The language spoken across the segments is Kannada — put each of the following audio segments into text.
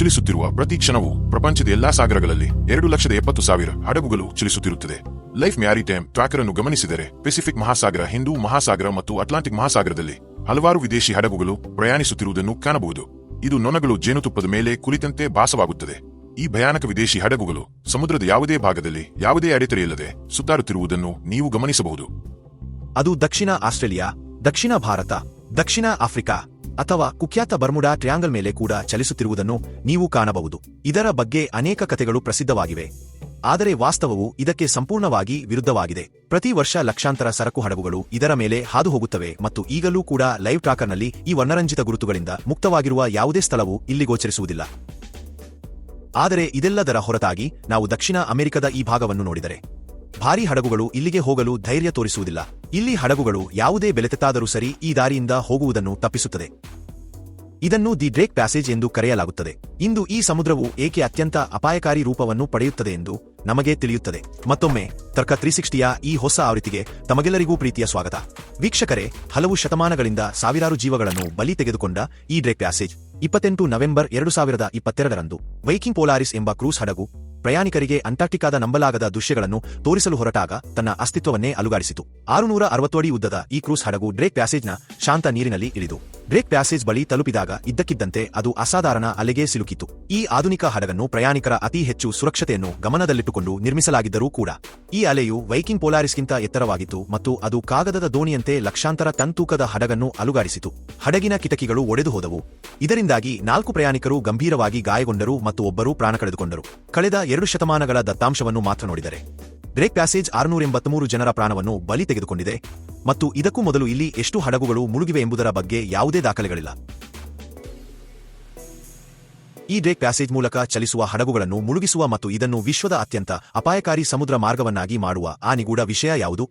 ಚಲಿಸುತ್ತಿರುವ ಪ್ರತಿ ಕ್ಷಣವೂ ಪ್ರಪಂಚದ ಎಲ್ಲಾ ಸಾಗರಗಳಲ್ಲಿ ಎರಡು ಲಕ್ಷದ ಎಪ್ಪತ್ತು ಸಾವಿರ ಹಡಗುಗಳು ಚಲಿಸುತ್ತಿರುತ್ತದೆ. ಲೈಫ್ ಮ್ಯಾರಿಟೈಮ್ ಟ್ರ್ಯಾಕರ್ ಅನ್ನು ಗಮನಿಸಿದರೆ ಪೆಸಿಫಿಕ್ ಮಹಾಸಾಗರ, ಹಿಂದೂ ಮಹಾಸಾಗರ ಮತ್ತು ಅಟ್ಲಾಂಟಿಕ್ ಮಹಾಸಾಗರದಲ್ಲಿ ಹಲವಾರು ವಿದೇಶಿ ಹಡಗುಗಳು ಪ್ರಯಾಣಿಸುತ್ತಿರುವುದನ್ನು ಕಾಣಬಹುದು. ಇದು ನೊಣಗಳು ಜೇನುತುಪ್ಪದ ಮೇಲೆ ಕುಳಿತಂತೆ ಭಾಸವಾಗುತ್ತದೆ. ಈ ಭಯಾನಕ ವಿದೇಶಿ ಹಡಗುಗಳು ಸಮುದ್ರದ ಯಾವುದೇ ಭಾಗದಲ್ಲಿ ಯಾವುದೇ ಅಡೆತಡೆಯಿಲ್ಲದೆ ಸುತ್ತಾಡುತ್ತಿರುವುದನ್ನು ನೀವು ಗಮನಿಸಬಹುದು. ಅದು ದಕ್ಷಿಣ ಆಸ್ಟ್ರೇಲಿಯಾ, ದಕ್ಷಿಣ ಭಾರತ, ದಕ್ಷಿಣ ಆಫ್ರಿಕಾ ಅಥವಾ ಕುಖ್ಯಾತ ಬರ್ಮುಡಾ ಟ್ರಯಾಂಗಲ್ ಮೇಲೆ ಕೂಡ ಚಲಿಸುತ್ತಿರುವುದನ್ನು ನೀವು ಕಾಣಬಹುದು. ಇದರ ಬಗ್ಗೆ ಅನೇಕ ಕಥೆಗಳು ಪ್ರಸಿದ್ಧವಾಗಿವೆ. ಆದರೆ ವಾಸ್ತವವು ಇದಕ್ಕೆ ಸಂಪೂರ್ಣವಾಗಿ ವಿರುದ್ಧವಾಗಿದೆ. ಪ್ರತಿ ವರ್ಷ ಲಕ್ಷಾಂತರ ಸರಕು ಹಡಗುಗಳು ಇದರ ಮೇಲೆ ಹಾದು ಹೋಗುತ್ತವೆ ಮತ್ತು ಈಗಲೂ ಕೂಡ ಲೈವ್ ಟ್ರಾಕರ್ನಲ್ಲಿ ಈ ವರ್ಣರಂಜಿತ ಗುರುತುಗಳಿಂದ ಮುಕ್ತವಾಗಿರುವ ಯಾವುದೇ ಸ್ಥಳವು ಇಲ್ಲಿ ಗೋಚರಿಸುವುದಿಲ್ಲ. ಆದರೆ ಇದೆಲ್ಲದರ ಹೊರತಾಗಿ ನಾವು ದಕ್ಷಿಣ ಅಮೆರಿಕದ ಈ ಭಾಗವನ್ನು ನೋಡಿದರೆ. ಭಾರೀ ಹಡಗುಗಳು ಇಲ್ಲಿಗೆ ಹೋಗಲು ಧೈರ್ಯ ತೋರಿಸುವುದಿಲ್ಲ. ಇಲ್ಲಿ ಹಡಗುಗಳು ಯಾವುದೇ ಬೆಲೆತೆತ್ತಾದರೂ ಸರಿ ಈ ದಾರಿಯಿಂದ ಹೋಗುವುದನ್ನು ತಪ್ಪಿಸುತ್ತದೆ. ಇದನ್ನು ದಿ ಡ್ರೇಕ್ ಪ್ಯಾಸೇಜ್ ಎಂದು ಕರೆಯಲಾಗುತ್ತದೆ. ಇಂದು ಈ ಸಮುದ್ರವು ಏಕೆ ಅತ್ಯಂತ ಅಪಾಯಕಾರಿ ರೂಪವನ್ನು ಪಡೆಯುತ್ತದೆ ಎಂದು ನಮಗೆ ತಿಳಿಯುತ್ತದೆ. ಮತ್ತೊಮ್ಮೆ, ತರ್ಕ ತ್ರೀ ಸಿಕ್ಸ್ಟಿಯ ಈ ಹೊಸ ಆವೃತ್ತಿಗೆ ತಮಗೆಲ್ಲರಿಗೂ ಪ್ರೀತಿಯ ಸ್ವಾಗತ. ವೀಕ್ಷಕರೇ, ಹಲವು ಶತಮಾನಗಳಿಂದ ಸಾವಿರಾರು ಜೀವಗಳನ್ನು ಬಲಿ ತೆಗೆದುಕೊಂಡ ಈ ಡ್ರೇಕ್ ಪ್ಯಾಸೇಜ್, ಇಪ್ಪತ್ತೆಂಟು ನವೆಂಬರ್ ಎರಡು ಸಾವಿರದ ಇಪ್ಪತ್ತೆರಡರಂದು ವೈಕಿಂಗ್ ಪೋಲಾರಿಸ್ ಎಂಬ ಕ್ರೂಸ್ ಹಡಗು ಪ್ರಯಾಣಿಕರಿಗೆ ಅಂಟಾರ್ಟಿಕಾದ ನಂಬಲಾಗದ ದೃಶ್ಯಗಳನ್ನು ತೋರಿಸಲು ಹೊರಟಾಗ ತನ್ನ ಅಸ್ತಿತ್ವವನ್ನೇ ಅಲುಗಾಡಿಸಿತು. ಆರುನೂರ ಅರವತ್ತು ಅಡಿ ಉದ್ದದ ಈ ಕ್ರೂಸ್ ಹಡಗು ಡ್ರೇಕ್ ಪ್ಯಾಸೇಜ್ನ ಶಾಂತ ನೀರಿನಲ್ಲಿ ಇಳಿದು. ಡ್ರೇಕ್ ಪ್ಯಾಸೇಜ್ ಬಳಿ ತಲುಪಿದಾಗ ಇದ್ದಕ್ಕಿದ್ದಂತೆ ಅದು ಅಸಾಧಾರಣ ಅಲೆಗೆ ಸಿಲುಕಿತು ಈ ಆಧುನಿಕ ಹಡಗನ್ನು ಪ್ರಯಾಣಿಕರ ಅತಿ ಹೆಚ್ಚು ಸುರಕ್ಷತೆಯನ್ನು ಗಮನದಲ್ಲಿಟ್ಟುಕೊಂಡು ನಿರ್ಮಿಸಲಾಗಿದ್ದರೂ ಕೂಡ, ಈ ಅಲೆಯು ವೈಕಿಂಗ್ ಪೋಲಾರಿಸ್ಗಿಂತ ಎತ್ತರವಾಗಿತ್ತು ಮತ್ತು ಅದು ಕಾಗದದ ದೋಣಿಯಂತೆ ಲಕ್ಷಾಂತರ ತಂತೂಕದ ತೂಕದ ಹಡಗನ್ನು ಅಲುಗಾಡಿಸಿತು. ಹಡಗಿನ ಕಿಟಕಿಗಳು ಒಡೆದು ಹೋದವು. ಇದರಿಂದಾಗಿ ನಾಲ್ಕು ಪ್ರಯಾಣಿಕರು ಗಂಭೀರವಾಗಿ ಗಾಯಗೊಂಡರು ಮತ್ತು ಒಬ್ಬರು ಪ್ರಾಣ ಕಳೆದುಕೊಂಡರು. ಕಳೆದ ಎರಡು ಶತಮಾನಗಳ ದತ್ತಾಂಶವನ್ನು ಮಾತ್ರ ನೋಡಿದರೆ. ಡ್ರೇಕ್ ಪ್ಯಾಸೇಜ್ ಆರುನೂರ ಎಂಬತ್ಮೂರು ಜನರ ಪ್ರಾಣವನ್ನು ಬಲಿ ತೆಗೆದುಕೊಂಡಿದೆ. ಮತ್ತು ಇದಕ್ಕೂ ಮೊದಲು ಇಲ್ಲಿ ಎಷ್ಟು ಹಡಗುಗಳು ಮುಳುಗಿವೆ ಎಂಬುದರ ಬಗ್ಗೆ ಯಾವುದೇ ದಾಖಲೆಗಳಿಲ್ಲ. ಈ ಡ್ರೇಕ್ ಪ್ಯಾಸೇಜ್ ಮೂಲಕ ಚಲಿಸುವ ಹಡಗುಗಳನ್ನು ಮುಳುಗಿಸುವ ಮತ್ತು ಇದನ್ನು ವಿಶ್ವದ ಅತ್ಯಂತ ಅಪಾಯಕಾರಿ ಸಮುದ್ರ ಮಾರ್ಗವನ್ನಾಗಿ ಮಾಡುವ ಆ ವಿಷಯ ಯಾವುದು?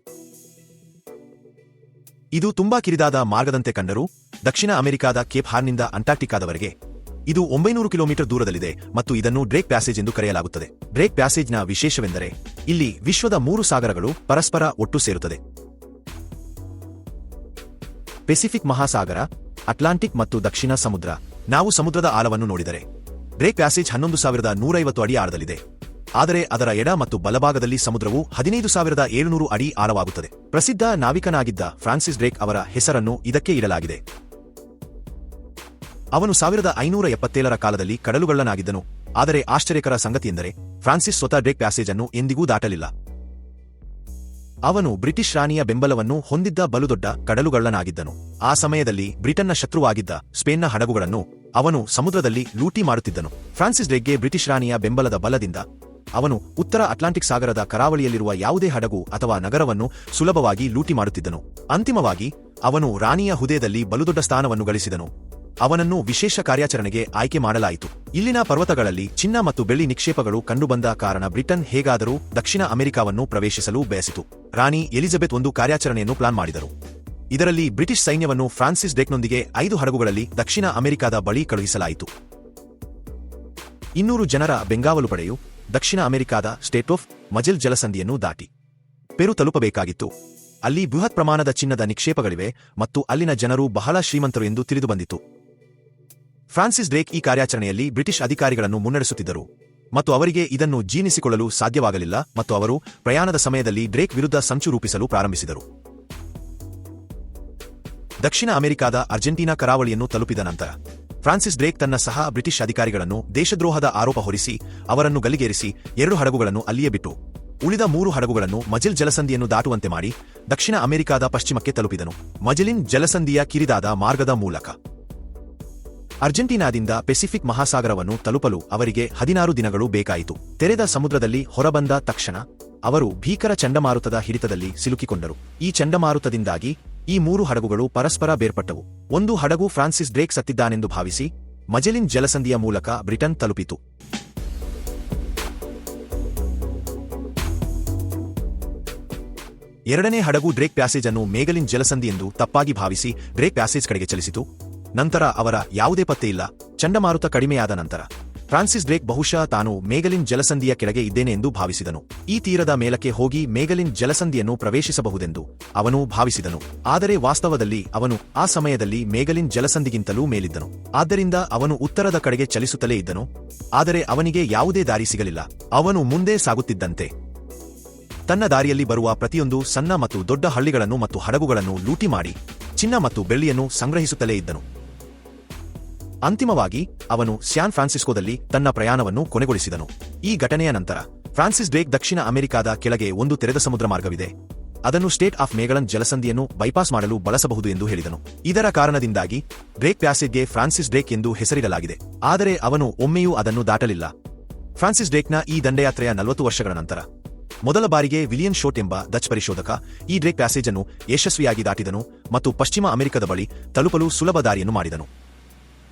ಇದು ತುಂಬಾ ಕಿರಿದಾದ ಮಾರ್ಗದಂತೆ ಕಂಡರೂ. ದಕ್ಷಿಣ ಅಮೆರಿಕಾದ ಕೇಪ್ ಹಾರ್ನಿಂದ ಅಂಟಾರ್ಟಿಕಾದವರೆಗೆ ಇದು ಒಂಬೈನೂರು ಕಿಲೋಮೀಟರ್ ದೂರದಲ್ಲಿದೆ ಮತ್ತು ಇದನ್ನು ಡ್ರೇಕ್ ಪ್ಯಾಸೇಜ್ ಎಂದು ಕರೆಯಲಾಗುತ್ತದೆ. ಡ್ರೇಕ್ ಪ್ಯಾಸೇಜ್ನ ವಿಶೇಷವೆಂದರೆ ಇಲ್ಲಿ ವಿಶ್ವದ ಮೂರು ಸಾಗರಗಳು ಪರಸ್ಪರ ಒಟ್ಟು ಸೇರುತ್ತದೆ. ಪೆಸಿಫಿಕ್ ಮಹಾಸಾಗರ, ಅಟ್ಲಾಂಟಿಕ್ ಮತ್ತು ದಕ್ಷಿಣ ಸಮುದ್ರ. ನಾವು ಸಮುದ್ರದ ಆಳವನ್ನು ನೋಡಿದರೆ ಡ್ರೇಕ್ ಪ್ಯಾಸೇಜ್ ಹನ್ನೊಂದು ಸಾವಿರದ ನೂರೈವತ್ತು ಅಡಿ ಆಳದಲ್ಲಿದೆ. ಆದರೆ ಅದರ ಎಡ ಮತ್ತು ಬಲಭಾಗದಲ್ಲಿ ಸಮುದ್ರವು ಹದಿನೈದು ಸಾವಿರದ ಏಳುನೂರು ಅಡಿ ಆಳವಾಗುತ್ತದೆ. ಪ್ರಸಿದ್ಧ ನಾವಿಕನಾಗಿದ್ದ ಫ್ರಾನ್ಸಿಸ್ ಡ್ರೇಕ್ ಅವರ ಹೆಸರನ್ನು ಇದಕ್ಕೆ ಇಡಲಾಗಿದೆ. ಅವನು ಸಾವಿರದ ಐನೂರ ಎಪ್ಪತ್ತೇಳರ ಕಾಲದಲ್ಲಿ ಕಡಲುಗಳ್ಳನಾಗಿದ್ದನು. ಆದರೆ ಆಶ್ಚರ್ಯಕರ ಸಂಗತಿಯೆಂದರೆ, ಫ್ರಾನ್ಸಿಸ್ ಸ್ವತಃ ಡ್ರೇಕ್ ಪ್ಯಾಸೇಜ್ ಅನ್ನು ಎಂದಿಗೂ ದಾಟಲಿಲ್ಲ. ಅವನು ಬ್ರಿಟಿಷ್ ರಾಣಿಯ ಬೆಂಬಲವನ್ನು ಹೊಂದಿದ್ದ ಬಲುದೊಡ್ಡ ಕಡಲುಗಳ್ಳನಾಗಿದ್ದನು. ಆ ಸಮಯದಲ್ಲಿ ಬ್ರಿಟನ್ನ ಶತ್ರುವಾಗಿದ್ದ ಸ್ಪೇನ್ನ ಹಡಗುಗಳನ್ನು ಅವನು ಸಮುದ್ರದಲ್ಲಿ ಲೂಟಿ ಮಾಡುತ್ತಿದ್ದನು ಫ್ರಾನ್ಸಿಸ್ ಡ್ರೇಕ್ಗೆ ಬ್ರಿಟಿಷ್ ರಾಣಿಯ ಬೆಂಬಲದ ಬಲದಿಂದ ಅವನು ಉತ್ತರ ಅಟ್ಲಾಂಟಿಕ್ ಸಾಗರದ ಕರಾವಳಿಯಲ್ಲಿರುವ ಯಾವುದೇ ಹಡಗು ಅಥವಾ ನಗರವನ್ನು ಸುಲಭವಾಗಿ ಲೂಟಿ ಮಾಡುತ್ತಿದ್ದನು ಅಂತಿಮವಾಗಿ ಅವನು ರಾಣಿಯ ಹುದೆಯಲ್ಲಿ ಬಲುದೊಡ್ಡ ಸ್ಥಾನವನ್ನು ಗಳಿಸಿದನು. ಅವನನ್ನು ವಿಶೇಷ ಕಾರ್ಯಾಚರಣೆಗೆ ಆಯ್ಕೆ ಮಾಡಲಾಯಿತು. ಇಲ್ಲಿನ ಪರ್ವತಗಳಲ್ಲಿ ಚಿನ್ನ ಮತ್ತು ಬೆಳ್ಳಿ ನಿಕ್ಷೇಪಗಳು ಕಂಡುಬಂದ ಕಾರಣ ಬ್ರಿಟನ್ ಹೇಗಾದರೂ ದಕ್ಷಿಣ ಅಮೆರಿಕಾವನ್ನು ಪ್ರವೇಶಿಸಲು ಬಯಸಿತು. ರಾಣಿ ಎಲಿಜಬೆತ್ ಒಂದು ಕಾರ್ಯಾಚರಣೆಯನ್ನು ಪ್ಲಾನ್ ಮಾಡಿದರು. ಇದರಲ್ಲಿ ಬ್ರಿಟಿಷ್ ಸೈನ್ಯವನ್ನು ಫ್ರಾನ್ಸಿಸ್ ಡೆಕ್ನೊಂದಿಗೆ ಐದು ಹಡಗುಗಳಲ್ಲಿ ದಕ್ಷಿಣ ಅಮೆರಿಕಾದ ಬಳಿ ಕಳುಹಿಸಲಾಯಿತು. ಇನ್ನೂರು ಜನರ ಬೆಂಗಾವಲು ಪಡೆಯು ದಕ್ಷಿಣ ಅಮೆರಿಕಾದ ಸ್ಟೇಟ್ ಆಫ್ ಮಜೆಲ್ ಜಲಸಂಧಿಯನ್ನು ದಾಟಿ. ಪೆರು ತಲುಪಬೇಕಾಗಿತ್ತು. ಅಲ್ಲಿ ಬೃಹತ್ ಪ್ರಮಾಣದ ಚಿನ್ನದ ನಿಕ್ಷೇಪಗಳಿವೆ ಮತ್ತು ಅಲ್ಲಿನ ಜನರು ಬಹಳ ಶ್ರೀಮಂತರು ಎಂದು ತಿಳಿದುಬಂದಿತು. ಫ್ರಾನ್ಸಿಸ್ ಡ್ರೇಕ್ ಈ ಕಾರ್ಯಾಚರಣೆಯಲ್ಲಿ ಬ್ರಿಟಿಷ್ ಅಧಿಕಾರಿಗಳನ್ನು ಮುನ್ನಡೆಸುತ್ತಿದ್ದರು. ಮತ್ತು ಅವರಿಗೆ ಇದನ್ನು ಜೀರ್ಣಿಸಿಕೊಳ್ಳಲು ಸಾಧ್ಯವಾಗಲಿಲ್ಲ ಮತ್ತು ಅವರು ಪ್ರಯಾಣದ ಸಮಯದಲ್ಲಿ ಡ್ರೇಕ್ ವಿರುದ್ಧ ಸಂಚು ರೂಪಿಸಲು ಪ್ರಾರಂಭಿಸಿದರು. ದಕ್ಷಿಣ ಅಮೆರಿಕಾದ ಅರ್ಜೆಂಟೀನಾ ಕರಾವಳಿಯನ್ನು ತಲುಪಿದ ನಂತರ, ಫ್ರಾನ್ಸಿಸ್ ಡ್ರೇಕ್ ತನ್ನ ಸಹ ಬ್ರಿಟಿಷ್ ಅಧಿಕಾರಿಗಳನ್ನು ದೇಶದ್ರೋಹದ ಆರೋಪ ಹೊರಿಸಿ, ಅವರನ್ನು ಗಲ್ಲಿಗೇರಿಸಿ ಎರಡು ಹಡಗುಗಳನ್ನು ಅಲ್ಲಿಯೇ ಬಿಟ್ಟು, ಉಳಿದ ಮೂರು ಹಡಗುಗಳನ್ನು ಮಜಿಲ್ ಜಲಸಂಧಿಯನ್ನು ದಾಟುವಂತೆ ಮಾಡಿ ದಕ್ಷಿಣ ಅಮೆರಿಕಾದ ಪಶ್ಚಿಮಕ್ಕೆ ತಲುಪಿದನು. ಮಜಿಲಿನ್ ಜಲಸಂಧಿಯ ಕಿರಿದಾದ ಮಾರ್ಗದ ಮೂಲಕ. ಅರ್ಜೆಂಟೀನಾದಿಂದ ಪೆಸಿಫಿಕ್ ಮಹಾಸಾಗರವನ್ನು ತಲುಪಲು ಅವರಿಗೆ ಹದಿನಾರು ದಿನಗಳು ಬೇಕಾಯಿತು. ತೆರೆದ ಸಮುದ್ರದಲ್ಲಿ ಹೊರಬಂದ ತಕ್ಷಣ ಅವರು ಭೀಕರ ಚಂಡಮಾರುತದ ಹಿಡಿತದಲ್ಲಿ ಸಿಲುಕಿಕೊಂಡರು. ಈ ಚಂಡಮಾರುತದಿಂದಾಗಿ ಈ ಮೂರು ಹಡಗುಗಳು ಪರಸ್ಪರ ಬೇರ್ಪಟ್ಟವು. ಒಂದು ಹಡಗು ಫ್ರಾನ್ಸಿಸ್ ಡ್ರೇಕ್ ಸತ್ತಿದ್ದಾನೆಂದು ಭಾವಿಸಿ ಮಜೆಲಿನ್ ಜಲಸಂಧಿಯ ಮೂಲಕ ಬ್ರಿಟನ್ ತಲುಪಿತು. ಎರಡನೇ ಹಡಗು ಡ್ರೇಕ್ ಪ್ಯಾಸೇಜ್ ಅನ್ನು ಮೇಗಲಿನ್ ಜಲಸಂಧಿ ಎಂದು ತಪ್ಪಾಗಿ ಭಾವಿಸಿ ಡ್ರೇಕ್ ಪ್ಯಾಸೇಜ್ ಕಡೆಗೆ ಚಲಿಸಿತು. ನಂತರ ಅವರ ಯಾವುದೇ ಪತ್ತೆ ಇಲ್ಲ. ಚಂಡಮಾರುತ ಕಡಿಮೆಯಾದ ನಂತರ ಫ್ರಾನ್ಸಿಸ್ ಡ್ರೇಕ್ ಬಹುಶಃ ತಾನು ಮೇಗಲಿನ್ ಜಲಸಂಧಿಯ ಕೆಳಗೆ ಇದ್ದೇನೆ ಎಂದು ಭಾವಿಸಿದನು. ಈ ತೀರದ ಮೇಲಕ್ಕೆ ಹೋಗಿ ಮೇಗಲಿನ್ ಜಲಸಂಧಿಯನ್ನು ಪ್ರವೇಶಿಸಬಹುದೆಂದು ಅವನು ಭಾವಿಸಿದನು. ಆದರೆ ವಾಸ್ತವದಲ್ಲಿ ಅವನು ಆ ಸಮಯದಲ್ಲಿ ಮೇಗಲಿನ್ ಜಲಸಂಧಿಗಿಂತಲೂ ಮೇಲಿದ್ದನು. ಆದ್ದರಿಂದ ಅವನು ಉತ್ತರದ ಕಡೆಗೆ ಚಲಿಸುತ್ತಲೇ ಇದ್ದನು. ಆದರೆ ಅವನಿಗೆ ಯಾವುದೇ ದಾರಿ ಸಿಗಲಿಲ್ಲ. ಅವನು ಮುಂದೆ ಸಾಗುತ್ತಿದ್ದಂತೆ. ತನ್ನ ದಾರಿಯಲ್ಲಿ ಬರುವ ಪ್ರತಿಯೊಂದು ಸಣ್ಣ ಮತ್ತು ದೊಡ್ಡ ಹಳ್ಳಿಗಳನ್ನು ಮತ್ತು ಹಡಗುಗಳನ್ನು ಲೂಟಿ ಮಾಡಿ ಚಿನ್ನ ಮತ್ತು ಬೆಳ್ಳಿಯನ್ನು ಸಂಗ್ರಹಿಸುತ್ತಲೇ ಇದ್ದನು. ಅಂತಿಮವಾಗಿ, ಅವನು ಸ್ಯಾನ್ ಫ್ರಾನ್ಸಿಸ್ಕೋದಲ್ಲಿ ತನ್ನ ಪ್ರಯಾಣವನ್ನು ಕೊನೆಗೊಳಿಸಿದನು. ಈ ಘಟನೆಯ ನಂತರ, ಫ್ರಾನ್ಸಿಸ್ ಡ್ರೇಕ್ ದಕ್ಷಿಣ ಅಮೆರಿಕಾದ ಕೆಳಗೆ ಒಂದು ತೆರೆದ ಸಮುದ್ರ ಮಾರ್ಗವಿದೆ. ಅದನ್ನು ಸ್ಟೇಟ್ ಆಫ್ ಮೇಗಳನ್ ಜಲಸಂಧಿಯನ್ನು ಬೈಪಾಸ್ ಮಾಡಲು ಬಳಸಬಹುದು ಎಂದು ಹೇಳಿದನು. ಇದರ ಕಾರಣದಿಂದಾಗಿ ಡ್ರೇಕ್ ಪ್ಯಾಸೇಜ್ಗೆ ಫ್ರಾನ್ಸಿಸ್ ಡ್ರೇಕ್ ಎಂದು ಹೆಸರಿಡಲಾಗಿದೆ. ಆದರೆ ಅವನು ಒಮ್ಮೆಯೂ ಅದನ್ನು ದಾಟಲಿಲ್ಲ. ಫ್ರಾನ್ಸಿಸ್ ಡ್ರೇಕ್ನ ಈ ದಂಡಯಾತ್ರೆಯ ನಲವತ್ತು ವರ್ಷಗಳ ನಂತರ. ಮೊದಲ ಬಾರಿಗೆ ವಿಲಿಯನ್ ಶೋಟ್ ಎಂಬ ಡಚ್ ಪರಿಶೋಧಕ, ಈ ಡ್ರೇಕ್ ಪ್ಯಾಸೇಜ್ ಅನ್ನು ಯಶಸ್ವಿಯಾಗಿ ದಾಟಿದನು ಮತ್ತು ಪಶ್ಚಿಮ ಅಮೆರಿಕದ ಬಳಿ ತಲುಪಲು ಸುಲಭ ದಾರಿಯನ್ನು ಮಾಡಿದನು.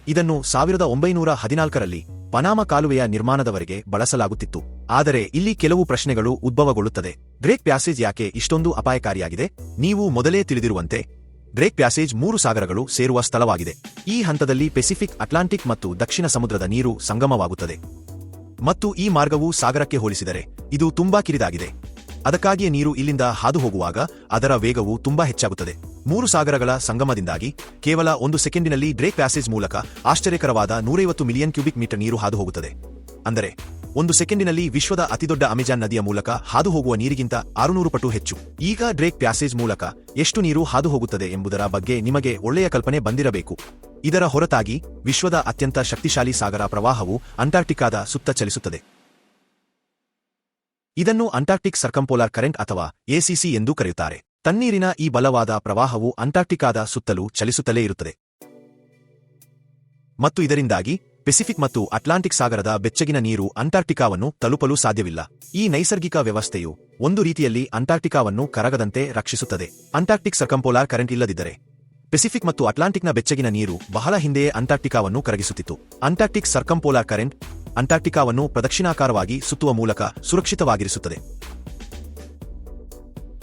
ಇದನ್ನು ಸಾವಿರದ ಒಂಬೈನೂರ ಹದಿನಾಲ್ಕರಲ್ಲಿ ಪನಾಮ ಕಾಲುವೆಯ ನಿರ್ಮಾಣದವರೆಗೆ ಬಳಸಲಾಗುತ್ತಿತ್ತು. ಆದರೆ ಇಲ್ಲಿ ಕೆಲವು ಪ್ರಶ್ನೆಗಳು ಉದ್ಭವಗೊಳ್ಳುತ್ತದೆ. ಗ್ರೇಕ್ ಪ್ಯಾಸೇಜ್ ಯಾಕೆ ಇಷ್ಟೊಂದು ಅಪಾಯಕಾರಿಯಾಗಿದೆ? ನೀವು ಮೊದಲೇ ತಿಳಿದಿರುವಂತೆ, ಗ್ರೇಕ್ ಪ್ಯಾಸೇಜ್ ಮೂರು ಸಾಗರಗಳು ಸೇರುವ ಸ್ಥಳವಾಗಿದೆ. ಈ ಹಂತದಲ್ಲಿ ಪೆಸಿಫಿಕ್, ಅಟ್ಲಾಂಟಿಕ್ ಮತ್ತು ದಕ್ಷಿಣ ಸಮುದ್ರದ ನೀರು ಸಂಗಮವಾಗುತ್ತದೆ. ಮತ್ತು ಈ ಮಾರ್ಗವು ಸಾಗರಕ್ಕೆ ಹೋಲಿಸಿದರೆ, ಇದು ತುಂಬಾ ಕಿರಿದಾಗಿದೆ. ಅದಕ್ಕಾಗಿಯೇ ನೀರು ಇಲ್ಲಿಂದ ಹಾದು ಹೋಗುವಾಗ ಅದರ ವೇಗವು ತುಂಬಾ ಹೆಚ್ಚಾಗುತ್ತದೆ. ಮೂರು ಸಾಗರಗಳ ಸಂಗಮದಿಂದಾಗಿ ಕೇವಲ ಒಂದು ಸೆಕೆಂಡಿನಲ್ಲಿ ಡ್ರೇಕ್ ಪ್ಯಾಸೇಜ್ ಮೂಲಕ ಆಶ್ಚರ್ಯಕರವಾದ ನೂರೈವತ್ತು ಮಿಲಿಯನ್ ಕ್ಯೂಬಿಕ್ ಮೀಟರ್ ನೀರು ಹಾದು ಹೋಗುತ್ತದೆ ಅಂದರೆ, ಒಂದು ಸೆಕೆಂಡಿನಲ್ಲಿ ವಿಶ್ವದ ಅತಿದೊಡ್ಡ ಅಮೆಜಾನ್ ನದಿಯ ಮೂಲಕ ಹಾದು ಹೋಗುವ ನೀರಿಗಿಂತ ಆರುನೂರು ಪಟ್ಟು ಹೆಚ್ಚು. ಈಗ ಡ್ರೇಕ್ ಪ್ಯಾಸೇಜ್ ಮೂಲಕ ಎಷ್ಟು ನೀರು ಹಾದು ಹೋಗುತ್ತದೆ ಎಂಬುದರ ಬಗ್ಗೆ ನಿಮಗೆ ಒಳ್ಳೆಯ ಕಲ್ಪನೆ ಬಂದಿರಬೇಕು. ಇದರ ಹೊರತಾಗಿ ವಿಶ್ವದ ಅತ್ಯಂತ ಶಕ್ತಿಶಾಲಿ ಸಾಗರ ಪ್ರವಾಹವು ಅಂಟಾರ್ಟಿಕಾದ ಸುತ್ತ ಚಲಿಸುತ್ತದೆ. ಇದನ್ನು ಅಂಟಾರ್ಟಿಕ್ ಸರ್ಕಂಪೋಲಾರ್ ಕರೆಂಟ್ ಅಥವಾ ಎಸಿಸಿ ಎಂದು ಕರೆಯುತ್ತಾರೆ. ತಣ್ಣೀರಿನ ಈ ಬಲವಾದ ಪ್ರವಾಹವು ಅಂಟಾರ್ಟಿಕಾದ ಸುತ್ತಲೂ ಚಲಿಸುತ್ತಲೇ ಇರುತ್ತದೆ. ಮತ್ತು ಇದರಿಂದಾಗಿ ಪೆಸಿಫಿಕ್ ಮತ್ತು ಅಟ್ಲಾಂಟಿಕ್ ಸಾಗರದ ಬೆಚ್ಚಗಿನ ನೀರು ಅಂಟಾರ್ಟಿಕಾವನ್ನು ತಲುಪಲು ಸಾಧ್ಯವಿಲ್ಲ. ಈ ನೈಸರ್ಗಿಕ ವ್ಯವಸ್ಥೆಯು ಒಂದು ರೀತಿಯಲ್ಲಿ ಅಂಟಾರ್ಟಿಕಾವನ್ನು ಕರಗದಂತೆ ರಕ್ಷಿಸುತ್ತದೆ. ಅಂಟಾರ್ಟಿಕ್ ಸರ್ಕಂಪೋಲಾರ್ ಕರೆಂಟ್ ಇಲ್ಲದಿದ್ದರೆ ಪೆಸಿಫಿಕ್ ಮತ್ತು ಅಟ್ಲಾಂಟಿಕ್ನ ಬೆಚ್ಚಗಿನ ನೀರು ಬಹಳ ಹಿಂದೆಯೇ ಅಂಟಾರ್ಟಿಕಾವನ್ನು ಕರಗಿಸುತ್ತಿತ್ತು. ಅಂಟಾರ್ಟಿಕ್ ಸರ್ಕಂಪೋಲಾರ್ ಕರೆಂಟ್ ಅಂಟಾರ್ಟಿಕಾವನ್ನು ಪ್ರದಕ್ಷಿಣಾಕಾರವಾಗಿ ಸುತ್ತುವ ಮೂಲಕ ಸುರಕ್ಷಿತವಾಗಿರಿಸುತ್ತದೆ.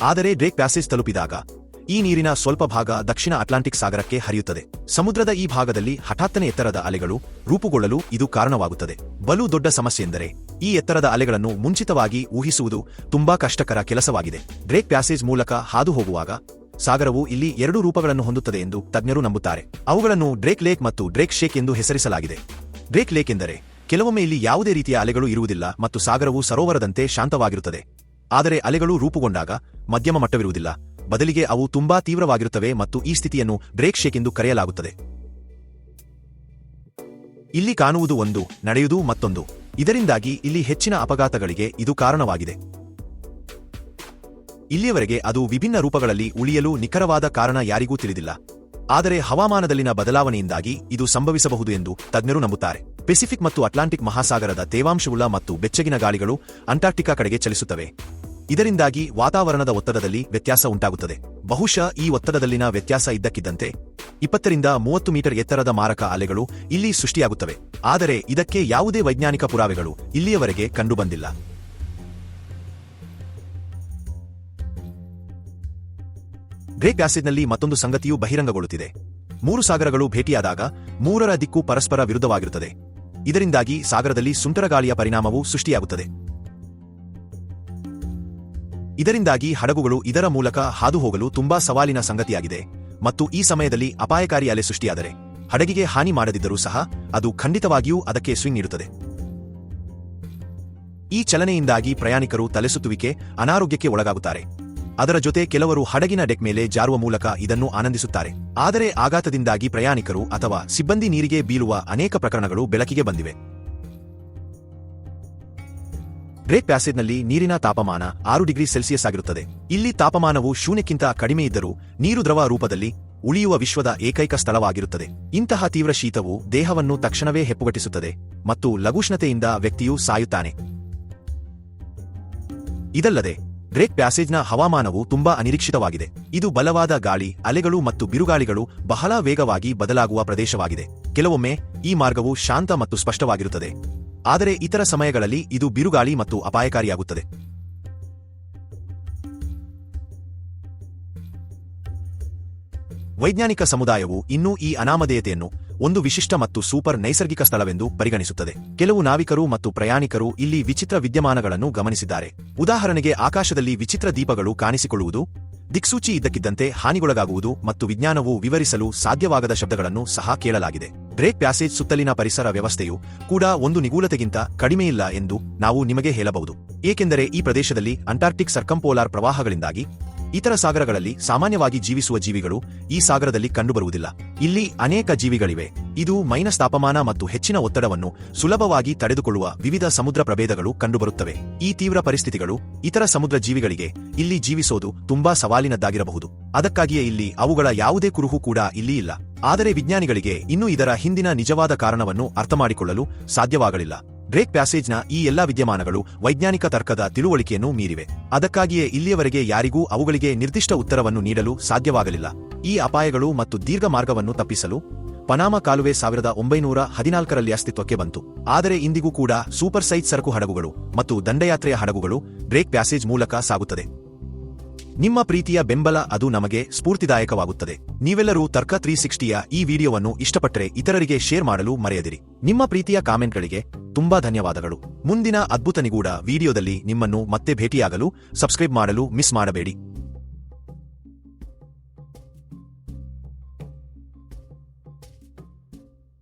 ಆದರೆ ಡ್ರೇಕ್ ಪ್ಯಾಸೇಜ್ ತಲುಪಿದಾಗ, ಈ ನೀರಿನ ಸ್ವಲ್ಪ ಭಾಗ ದಕ್ಷಿಣ ಅಟ್ಲಾಂಟಿಕ್ ಸಾಗರಕ್ಕೆ ಹರಿಯುತ್ತದೆ. ಸಮುದ್ರದ ಈ ಭಾಗದಲ್ಲಿ ಹಠಾತ್ತನೆ ಎತ್ತರದ ಅಲೆಗಳು ರೂಪುಗೊಳ್ಳಲು ಇದು ಕಾರಣವಾಗುತ್ತದೆ. ಬಲು ದೊಡ್ಡ ಸಮಸ್ಯೆಯೆಂದರೆ ಈ ಎತ್ತರದ ಅಲೆಗಳನ್ನು ಮುಂಚಿತವಾಗಿ ಊಹಿಸುವುದು ತುಂಬಾ ಕಷ್ಟಕರ ಕೆಲಸವಾಗಿದೆ. ಡ್ರೇಕ್ ಪ್ಯಾಸೇಜ್ ಮೂಲಕ ಹಾದು ಹೋಗುವಾಗ ಸಾಗರವು ಇಲ್ಲಿ ಎರಡು ರೂಪಗಳನ್ನು ಹೊಂದುತ್ತದೆ ಎಂದು ತಜ್ಞರು ನಂಬುತ್ತಾರೆ. ಅವುಗಳನ್ನು ಡ್ರೇಕ್ ಲೇಕ್ ಮತ್ತು ಡ್ರೇಕ್ ಶೇಕ್ ಎಂದು ಹೆಸರಿಸಲಾಗಿದೆ. ಡ್ರೇಕ್ ಲೇಕ್ ಎಂದರೆ, ಕೆಲವೊಮ್ಮೆ ಇಲ್ಲಿ ಯಾವುದೇ ರೀತಿಯ ಅಲೆಗಳು ಇರುವುದಿಲ್ಲ ಮತ್ತು ಸಾಗರವು ಸರೋವರದಂತೆ ಶಾಂತವಾಗಿರುತ್ತದೆ. ಆದರೆ ಅಲೆಗಳು ರೂಪುಗೊಂಡಾಗ ಮಧ್ಯಮ ಮಟ್ಟವಿರುವುದಿಲ್ಲ. ಬದಲಿಗೆ ಅವು ತುಂಬಾ ತೀವ್ರವಾಗಿರುತ್ತವೆ ಮತ್ತು ಈ ಸ್ಥಿತಿಯನ್ನು ಬ್ರೇಕ್ ಶೇಕ್ ಎಂದು ಕರೆಯಲಾಗುತ್ತದೆ. ಇಲ್ಲಿ ಕಾಣುವುದು ಒಂದು, ನಡೆಯುವುದು ಮತ್ತೊಂದು. ಇದರಿಂದಾಗಿ ಇಲ್ಲಿ ಹೆಚ್ಚಿನ ಅಪಘಾತಗಳಿಗೆ ಇದು ಕಾರಣವಾಗಿದೆ. ಇಲ್ಲಿಯವರೆಗೆ ಅದು ವಿಭಿನ್ನ ರೂಪಗಳಲ್ಲಿ ಉಳಿಯಲು ನಿಖರವಾದ ಕಾರಣ ಯಾರಿಗೂ ತಿಳಿದಿಲ್ಲ. ಆದರೆ ಹವಾಮಾನದಲ್ಲಿನ ಬದಲಾವಣೆಯಿಂದಾಗಿ ಇದು ಸಂಭವಿಸಬಹುದು ಎಂದು ತಜ್ಞರು ನಂಬುತ್ತಾರೆ. ಪೆಸಿಫಿಕ್ ಮತ್ತು ಅಟ್ಲಾಂಟಿಕ್ ಮಹಾಸಾಗರದ ತೇವಾಂಶವುಳ್ಳ ಮತ್ತು ಬೆಚ್ಚಗಿನ ಗಾಳಿಗಳು ಅಂಟಾರ್ಟಿಕಾ ಕಡೆಗೆ ಚಲಿಸುತ್ತವೆ. ಇದರಿಂದಾಗಿ ವಾತಾವರಣದ ಒತ್ತಡದಲ್ಲಿ ವ್ಯತ್ಯಾಸ ಉಂಟಾಗುತ್ತದೆ. ಬಹುಶಃ ಈ ಒತ್ತಡದಲ್ಲಿನ ವ್ಯತ್ಯಾಸ ಇದ್ದಕ್ಕಿದ್ದಂತೆ ಇಪ್ಪತ್ತರಿಂದ ಮೂವತ್ತು ಮೀಟರ್ ಎತ್ತರದ ಮಾರಕ ಅಲೆಗಳು ಇಲ್ಲಿ ಸೃಷ್ಟಿಯಾಗುತ್ತವೆ. ಆದರೆ ಇದಕ್ಕೆ ಯಾವುದೇ ವೈಜ್ಞಾನಿಕ ಪುರಾವೆಗಳು ಇಲ್ಲಿಯವರೆಗೆ ಕಂಡುಬಂದಿಲ್ಲ. ಗ್ರೇಟ್ ಆಸಿಡ್ನಲ್ಲಿ ಮತ್ತೊಂದು ಸಂಗತಿಯು ಬಹಿರಂಗಗೊಳ್ಳುತ್ತಿದೆ. ಮೂರು ಸಾಗರಗಳು ಭೇಟಿಯಾದಾಗ ಮೂರರ ದಿಕ್ಕು ಪರಸ್ಪರ ವಿರುದ್ಧವಾಗಿರುತ್ತದೆ. ಇದರಿಂದಾಗಿ ಸಾಗರದಲ್ಲಿ ಸುಂಟರಗಾಳಿಯ ಪರಿಣಾಮವು ಸೃಷ್ಟಿಯಾಗುತ್ತದೆ. ಇದರಿಂದಾಗಿ ಹಡಗುಗಳು ಇದರ ಮೂಲಕ ಹಾದು ಹೋಗಲು ತುಂಬಾ ಸವಾಲಿನ ಸಂಗತಿಯಾಗಿದೆ ಮತ್ತು ಈ ಸಮಯದಲ್ಲಿ ಅಪಾಯಕಾರಿ ಅಲೆ ಸೃಷ್ಟಿಯಾದರೆ ಹಡಗಿಗೆ ಹಾನಿ ಮಾಡದಿದ್ದರೂ ಸಹ ಅದು ಖಂಡಿತವಾಗಿಯೂ ಅದಕ್ಕೆ ಸ್ವಿಂಗ್ ನೀಡುತ್ತದೆ. ಈ ಚಲನೆಯಿಂದಾಗಿ ಪ್ರಯಾಣಿಕರು ತಲೆಸುತ್ತುವಿಕೆ, ಅನಾರೋಗ್ಯಕ್ಕೆ ಒಳಗಾಗುತ್ತಾರೆ. ಅದರ ಜೊತೆ ಕೆಲವರು ಹಡಗಿನ ಡೆಕ್ ಮೇಲೆ ಜಾರುವ ಮೂಲಕ ಇದನ್ನು ಆನಂದಿಸುತ್ತಾರೆ. ಆದರೆ ಆಘಾತದಿಂದಾಗಿ ಪ್ರಯಾಣಿಕರು ಅಥವಾ ಸಿಬ್ಬಂದಿ ನೀರಿಗೆ ಬೀಳುವ ಅನೇಕ ಪ್ರಕರಣಗಳು ಬೆಳಕಿಗೆ ಬಂದಿವೆ. ಗ್ರೇಟ್ ಪ್ಯಾಸೇಜ್ನಲ್ಲಿ ನೀರಿನ ತಾಪಮಾನ ಆರು ಡಿಗ್ರಿ ಸೆಲ್ಸಿಯಸ್ ಆಗಿರುತ್ತದೆ. ಇಲ್ಲಿ ತಾಪಮಾನವು ಶೂನ್ಯಕ್ಕಿಂತ ಕಡಿಮೆ ಇದ್ದರೂ ನೀರು ದ್ರವ ರೂಪದಲ್ಲಿ ಉಳಿಯುವ ವಿಶ್ವದ ಏಕೈಕ ಸ್ಥಳವಾಗಿರುತ್ತದೆ. ಇಂತಹ ತೀವ್ರ ಶೀತವು ದೇಹವನ್ನು ತಕ್ಷಣವೇ ಹೆಪ್ಪುಗಟ್ಟಿಸುತ್ತದೆ ಮತ್ತು ಲಘುಷ್ಣತೆಯಿಂದ ವ್ಯಕ್ತಿಯು ಸಾಯುತ್ತಾನೆ. ಇದಲ್ಲದೆ ಗ್ರೇಟ್ ಪ್ಯಾಸೇಜ್ನ ಹವಾಮಾನವು ತುಂಬಾ ಅನಿರೀಕ್ಷಿತವಾಗಿದೆ. ಇದು ಬಲವಾದ ಗಾಳಿ, ಅಲೆಗಳು ಮತ್ತು ಬಿರುಗಾಳಿಗಳು ಬಹಳ ವೇಗವಾಗಿ ಬದಲಾಗುವ ಪ್ರದೇಶವಾಗಿದೆ. ಕೆಲವೊಮ್ಮೆ ಈ ಮಾರ್ಗವು ಶಾಂತ ಮತ್ತು ಸ್ಪಷ್ಟವಾಗಿರುತ್ತದೆ. ಆದರೆ ಇತರ ಸಮಯಗಳಲ್ಲಿ ಇದು ಬಿರುಗಾಳಿ ಮತ್ತು ಅಪಾಯಕಾರಿಯಾಗುತ್ತದೆ. ವೈಜ್ಞಾನಿಕ ಸಮುದಾಯವು ಇನ್ನೂ ಈ ಅನಾಮಧೇಯತೆಯನ್ನು ಒಂದು ವಿಶಿಷ್ಟ ಮತ್ತು ಸೂಪರ್ ನೈಸರ್ಗಿಕ ಸ್ಥಳವೆಂದು ಪರಿಗಣಿಸುತ್ತದೆ. ಕೆಲವು ನಾವಿಕರು ಮತ್ತು ಪ್ರಯಾಣಿಕರು ಇಲ್ಲಿ ವಿಚಿತ್ರ ವಿದ್ಯಮಾನಗಳನ್ನು ಗಮನಿಸಿದ್ದಾರೆ. ಉದಾಹರಣೆಗೆ ಆಕಾಶದಲ್ಲಿ ವಿಚಿತ್ರ ದೀಪಗಳು ಕಾಣಿಸಿಕೊಳ್ಳುವುದು, ದಿಕ್ಸೂಚಿ ಇದ್ದಕ್ಕಿದ್ದಂತೆ ಹಾನಿಗೊಳಗಾಗುವುದು ಮತ್ತು ವಿಜ್ಞಾನವು ವಿವರಿಸಲು ಸಾಧ್ಯವಾಗದ ಶಬ್ದಗಳನ್ನು ಸಹ ಕೇಳಲಾಗಿದೆ. ಡ್ರೇಕ್ ಪ್ಯಾಸೇಜ್ ಸುತ್ತಲಿನ ಪರಿಸರ ವ್ಯವಸ್ಥೆಯು ಕೂಡ ಒಂದು ನಿಗೂಲತೆಗಿಂತ ಕಡಿಮೆಯಿಲ್ಲ ಎಂದು ನಾವು ನಿಮಗೆ ಹೇಳಬಹುದು. ಏಕೆಂದರೆ ಈ ಪ್ರದೇಶದಲ್ಲಿ ಅಂಟಾರ್ಕ್ಟಿಕ್ ಸರ್ಕಂಪೋಲಾರ್ ಪ್ರವಾಹಗಳಿಂದಾಗಿ ಇತರ ಸಾಗರಗಳಲ್ಲಿ ಸಾಮಾನ್ಯವಾಗಿ ಜೀವಿಸುವ ಜೀವಿಗಳು ಈ ಸಾಗರದಲ್ಲಿ ಕಂಡುಬರುವುದಿಲ್ಲ. ಇಲ್ಲಿ ಅನೇಕ ಜೀವಿಗಳಿವೆ. ಇದು ಮೈನಸ್ ತಾಪಮಾನ ಮತ್ತು ಹೆಚ್ಚಿನ ಒತ್ತಡವನ್ನು ಸುಲಭವಾಗಿ ತಡೆದುಕೊಳ್ಳುವ ವಿವಿಧ ಸಮುದ್ರ ಪ್ರಭೇದಗಳು ಕಂಡುಬರುತ್ತವೆ. ಈ ತೀವ್ರ ಪರಿಸ್ಥಿತಿಗಳು ಇತರ ಸಮುದ್ರ ಜೀವಿಗಳಿಗೆ ಇಲ್ಲಿ ಜೀವಿಸೋದು ತುಂಬಾ ಸವಾಲಿನದ್ದಾಗಿರಬಹುದು. ಅದಕ್ಕಾಗಿಯೇ ಇಲ್ಲಿ ಅವುಗಳ ಯಾವುದೇ ಕುರುಹು ಕೂಡ ಇಲ್ಲಿ ಇಲ್ಲ. ಆದರೆ ವಿಜ್ಞಾನಿಗಳಿಗೆ ಇನ್ನೂ ಇದರ ಹಿಂದಿನ ನಿಜವಾದ ಕಾರಣವನ್ನು ಅರ್ಥಮಾಡಿಕೊಳ್ಳಲು ಸಾಧ್ಯವಾಗಲಿಲ್ಲ. ಡ್ರೇಕ್ ಪ್ಯಾಸೇಜ್ನ ಈ ಎಲ್ಲಾ ವಿದ್ಯಮಾನಗಳು ವೈಜ್ಞಾನಿಕ ತರ್ಕದ ತಿಳುವಳಿಕೆಯನ್ನು ಮೀರಿವೆ. ಅದಕ್ಕಾಗಿಯೇ ಇಲ್ಲಿಯವರೆಗೆ ಯಾರಿಗೂ ಅವುಗಳಿಗೆ ನಿರ್ದಿಷ್ಟ ಉತ್ತರವನ್ನು ನೀಡಲು ಸಾಧ್ಯವಾಗಲಿಲ್ಲ. ಈ ಅಪಾಯಗಳು ಮತ್ತು ದೀರ್ಘ ಮಾರ್ಗವನ್ನು ತಪ್ಪಿಸಲು ಪನಾಮ ಕಾಲುವೆ ಸಾವಿರದ ಒಂಬೈನೂರ ಹದಿನಾಲ್ಕರಲ್ಲಿ ಅಸ್ತಿತ್ವಕ್ಕೆ ಬಂತು. ಆದರೆ ಇಂದಿಗೂ ಕೂಡ ಸೂಪರ್ ಸೈಜ್ ಸರಕು ಹಡಗುಗಳು ಮತ್ತು ದಂಡಯಾತ್ರೆಯ ಹಡಗುಗಳು ಬ್ರೇಕ್ ಪ್ಯಾಸೇಜ್ ಮೂಲಕ ಸಾಗುತ್ತದೆ. ನಿಮ್ಮ ಪ್ರೀತಿಯ ಬೆಂಬಲ ಅದು ನಮಗೆ ಸ್ಫೂರ್ತಿದಾಯಕವಾಗುತ್ತದೆ. ನೀವೆಲ್ಲರೂ ತರ್ಕ ತ್ರೀ ಸಿಕ್ಸ್ಟಿಯ ಈ ವಿಡಿಯೋವನ್ನು ಇಷ್ಟಪಟ್ಟರೆ ಇತರರಿಗೆ ಶೇರ್ ಮಾಡಲು ಮರೆಯದಿರಿ. ನಿಮ್ಮ ಪ್ರೀತಿಯ ಕಾಮೆಂಟ್ಗಳಿಗೆ ತುಂಬಾ ಧನ್ಯವಾದಗಳು. ಮುಂದಿನ ಅದ್ಭುತ ನಿಗೂಢ ವಿಡಿಯೋದಲ್ಲಿ ನಿಮ್ಮನ್ನು ಮತ್ತೆ ಭೇಟಿಯಾಗಲು ಸಬ್ಸ್ಕ್ರೈಬ್ ಮಾಡಲು ಮಿಸ್ ಮಾಡಬೇಡಿ.